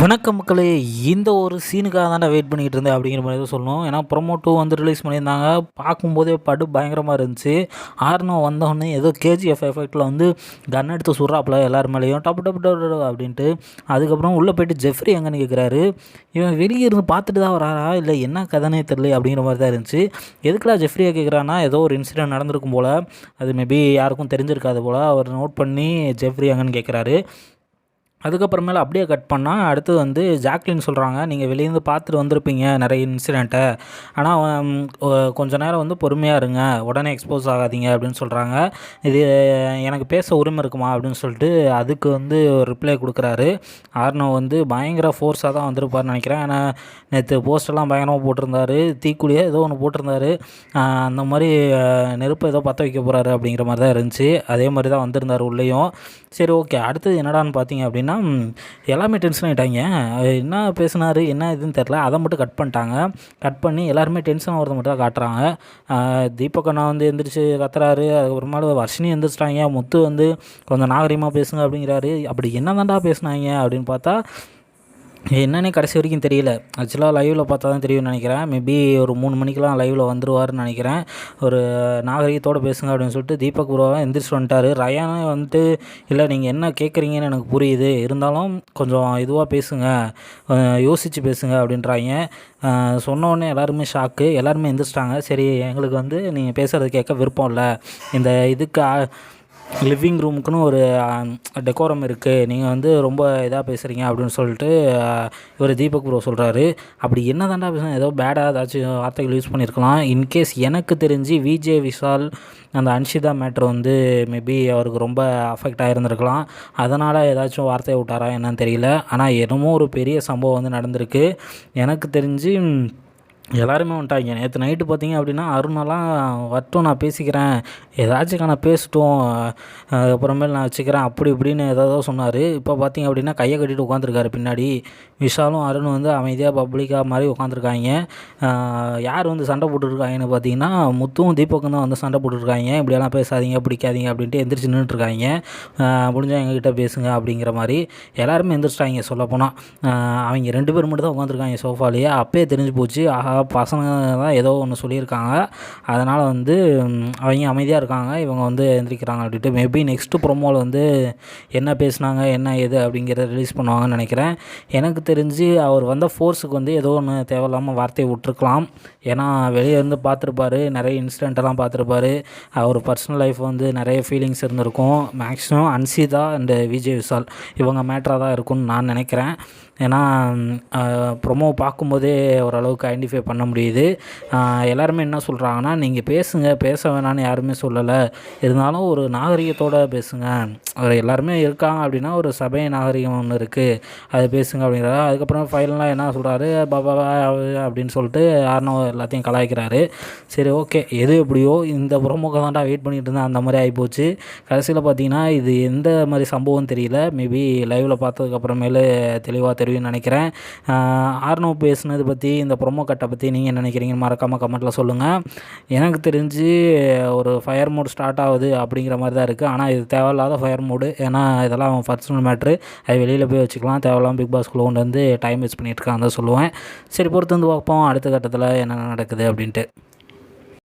வணக்கம் மக்களே இந்த ஒரு சீனுக்காக தான்டா வெயிட் பண்ணிகிட்டு இருந்தேன் அப்படிங்கிற மாதிரி தான் சொல்லணும். ஏன்னா ப்ரொமோ டூ வந்து ரிலீஸ் பண்ணியிருந்தாங்க. பார்க்கும்போதே படு பயங்கரமாக இருந்துச்சு. ஆர்னோ வந்தோடனே ஏதோ கேஜிஎஃப் எஃபெக்டில் வந்து கன் எடுத்து சுடுறாப்புல எல்லார் மேலேயும். டப்பு டப்பு டப்பு அப்படின்ட்டு. அதுக்கப்புறம் உள்ளே போயிட்டு ஜெஃப்ரி எங்கன்னு கேட்குறாரு இவன் வெளியே இருந்து பார்த்துட்டு தான் வராரா? இல்லை என்ன கதனே தெரியல அப்படிங்கிற மாதிரி தான் இருந்துச்சு. எதுக்குடா ஜெஃப்ரியை கேட்குறான்னா ஏதோ ஒரு இன்சிடென்ட் நடந்திருக்கும் போல். அது மேபி யாருக்கும் தெரிஞ்சிருக்காது போல். அவர் நோட் பண்ணி ஜெஃப்ரி எங்கன்னு கேட்குறாரு அதுக்கப்புறமேல அப்படியே கட் பண்ணால் அடுத்து வந்து ஜாக்லின் சொல்கிறாங்க நீங்கள் வெளியேருந்து பார்த்துட்டு வந்திருப்பீங்க நிறைய இன்சிடெண்ட்டை ஆனால் கொஞ்ச நேரம் வந்து பொறுமையாக இருங்க. உடனே எக்ஸ்போஸ் ஆகாதீங்க அப்படின்னு சொல்கிறாங்க இது எனக்கு பேச உரிமை இருக்குமா? அப்படின்னு சொல்லிட்டு அதுக்கு வந்து ஒரு ரிப்ளை கொடுக்குறாரு. ஆர்னோ வந்து பயங்கர ஃபோர்ஸாக தான் வந்திருப்பார்னு நினைக்கிறேன். ஏன்னா நேற்று போஸ்டெல்லாம் பயங்கரமாக போட்டிருந்தாரு. தீக்குழியாக ஏதோ ஒன்று போட்டிருந்தாரு. அந்த மாதிரி நெருப்பை ஏதோ பற்ற வைக்க போகிறாரு அப்படிங்கிற மாதிரி தான் இருந்துச்சு. அதே மாதிரி தான் வந்திருந்தார் உள்ளேயும். சரி ஓகே. அடுத்தது என்னடான்னு பார்த்தீங்க அப்படின்னா பார்த்தீங்கன்னா எல்லாமே டென்ஷன் ஆகிட்டாங்க என்ன பேசினார் என்ன இதுன்னு தெரில அதை மட்டும் கட் பண்ணிட்டாங்க. கட் பண்ணி எல்லாருமே டென்ஷன் ஆகிறத மட்டும் தான் காட்டுறாங்க. தீபக் அண்ணா வந்து எந்திரிச்சு கத்துறாரு. அதுக்கப்புறமா வர்ஷினி எந்திரிச்சிட்டாங்க. முத்து வந்து கொஞ்சம் நாகரிகமாக பேசுங்க அப்படிங்கிறாரு. அப்படி என்ன தாண்டா பேசுனாங்க அப்படின்னு பார்த்தா என்னன்னே கடைசி வரைக்கும் தெரியல. ஆக்சுவலாக லைவில் பார்த்தா தான் தெரியும்னு நினைக்கிறேன். மேபி ஒரு மூணு மணிக்கெலாம் லைவில் வந்துருவார்னு நினைக்கிறேன். ஒரு நாகரிகத்தோடு பேசுங்க அப்படின்னு சொல்லிட்டு தீபக் ப்ரோவாக எந்திரிச்சு வந்துட்டார். ரயானே வந்துட்டு இல்லை நீங்கள் என்ன கேட்குறீங்கன்னு எனக்கு புரியுது. இருந்தாலும் கொஞ்சம் இதுவாக பேசுங்க. யோசித்து பேசுங்க அப்படின்றாங்க. சொன்னோடனே எல்லாருமே ஷாக்கு எல்லாருமே எந்திரிச்சிட்டாங்க. சரி எங்களுக்கு வந்து நீங்கள் பேசுகிறது கேட்க விருப்பம் இல்லை. இந்த இதுக்கு லிவிங் ரூமுக்குன்னு ஒரு டெக்கோரம் இருக்குது நீங்கள் வந்து ரொம்ப இதாக பேசுகிறீங்க அப்படின்னு சொல்லிட்டு இவர் தீபக் ப்ரோ சொல்கிறாரு அப்படி என்ன தாண்டா பேசுகிறேன் ஏதோ பேடாக ஏதாச்சும் வார்த்தைகள் யூஸ் பண்ணியிருக்கலாம் இன்கேஸ் எனக்கு தெரிஞ்சு விஜே விஷால் அந்த அன்ஷிதா மேட்ரு வந்து மேபி அவருக்கு ரொம்ப அஃபெக்ட் ஆகிருந்துருக்கலாம் அதனால் ஏதாச்சும் வார்த்தையை விட்டாரா என்னன்னு தெரியல. ஆனால் என்னமோ ஒரு பெரிய சம்பவம் வந்து நடந்திருக்கு. எனக்கு தெரிஞ்சு எல்லாருமே வந்துட்டாங்க. நேற்று நைட்டு பார்த்தீங்க அப்படின்னா அருணெல்லாம் வரட்டும் நான் பேசிக்கிறேன். ஏதாச்சும் நான் பேசட்டும். அதுக்கப்புறமேல் நான் வச்சுக்கிறேன். அப்படி இப்படின்னு ஏதாவது சொன்னார். இப்போ பார்த்தீங்க அப்படின்னா கையை கட்டிட்டு உட்காந்துருக்காரு பின்னாடி. விஷாலும் அருண் வந்து அமைதியாக பப்ளிக்காக மாதிரி உட்காந்துருக்காங்க யார் வந்து சண்டை போட்டுருக்காங்கன்னு பார்த்தீங்கன்னா முத்துவும் தீபக்கும் தான் வந்து சண்டை போட்டுருக்காங்க. இப்படியெல்லாம் பேசாதீங்க பிடிக்காதீங்க அப்படின்ட்டு எந்திரிச்சு நின்றுட்டுருக்காங்க முடிஞ்சால் எங்ககிட்ட பேசுங்க அப்படிங்கிற மாதிரி எல்லாருமே எந்திரிச்சிட்டாங்க சொல்லப்போனால் அவங்க ரெண்டு பேர் மட்டும் தான் உட்காந்துருக்காங்க சோஃபாலேயே அப்பயே தெரிஞ்சு போச்சு. ஆஹா பசங்க தான் ஏதோ ஒன்று சொல்லியிருக்காங்க. அதனால் வந்து அவங்க அமைதியாக இருக்காங்க. இவங்க வந்து எந்திரிக்கிறாங்க அப்படின்ட்டு. மேபி நெக்ஸ்ட்டு ப்ரொமோவில் வந்து என்ன பேசுனாங்க என்ன எது அப்படிங்கிறத ரிலீஸ் பண்ணுவாங்கன்னு நினைக்கிறேன். எனக்கு தெரிஞ்சு அவர் வந்த ஃபோர்ஸுக்கு வந்து ஏதோ ஒன்று தேவையில்லாமல் வார்த்தையை விட்ருக்கலாம் ஏன்னா வெளியே இருந்து பார்த்துருப்பாரு. நிறைய இன்சிடென்ட்டெல்லாம் பார்த்துருப்பாரு. அவர் பர்சனல் லைஃப் வந்து நிறைய ஃபீலிங்ஸ் இருந்திருக்கும். மேக்ஸிமம் அன்சிதா அண்டு விஜய் விஷால் இவங்க மேட்ராக தான் இருக்கும்னு நான் நினைக்கிறேன். ஏன்னா ப்ரொமோ பார்க்கும்போதே ஓரளவுக்கு ஐடென்டிஃபை பண்ண முடியுது. எல்லாருமே என்ன சொல்கிறாங்கன்னா நீங்கள் பேசுங்க பேச வேணான்னு யாருமே சொல்லலை. இருந்தாலும் ஒரு நாகரிகத்தோடு பேசுங்க. அவர் எல்லாருமே இருக்காங்க அப்படின்னா ஒரு சபை நாகரிகம் ஒன்று இருக்குது அதை பேசுங்க அப்படிங்கிறத அதுக்கப்புறம் ஃபைனலாக என்ன சொல்கிறாரு பாபா அப்படின்னு சொல்லிட்டு யாருனோ எல்லாத்தையும் கலாய்க்கிறாரு. சரி ஓகே. எது எப்படியோ இந்த புறமுகம் தான்டா வெயிட் பண்ணிகிட்டு இருந்தேன். அந்த மாதிரி ஆகிப்போச்சு கடைசியில் பார்த்தீங்கன்னா இது எந்த மாதிரி சம்பவம் தெரியல. மேபி லைவில் பார்த்ததுக்கப்புறமேலு தெளிவாக தெரியும்னு நினைக்கிறேன். ஆர்னோ பேசுனது பற்றி இந்த ப்ரொமோ கட்டை பற்றி நீங்கள் நினைக்கிறீங்கன்னு மறக்காமல் கமெண்ட்டில் சொல்லுங்கள் எனக்கு தெரிஞ்சு ஒரு ஃபயர் மோட் ஸ்டார்ட் ஆகுது அப்படிங்கிற மாதிரி தான் இருக்குது ஆனால் இது தேவையில்லாத ஃபயர் மோடு ஏன்னா இதெல்லாம் பர்சனல் மேட்ரு அது வெளியில் போய் வச்சுக்கலாம். தேவையில்லாமல் பிக் பாஸ்க்குள்ளே கொண்டு வந்து டைம் வேஸ்ட் பண்ணிகிட்டு இருக்காங்க தான் சொல்லுவேன். சரி பொறுத்து வந்து பார்ப்போம். அடுத்த கட்டத்தில் என்ன நடக்குது அப்படின்ட்டு.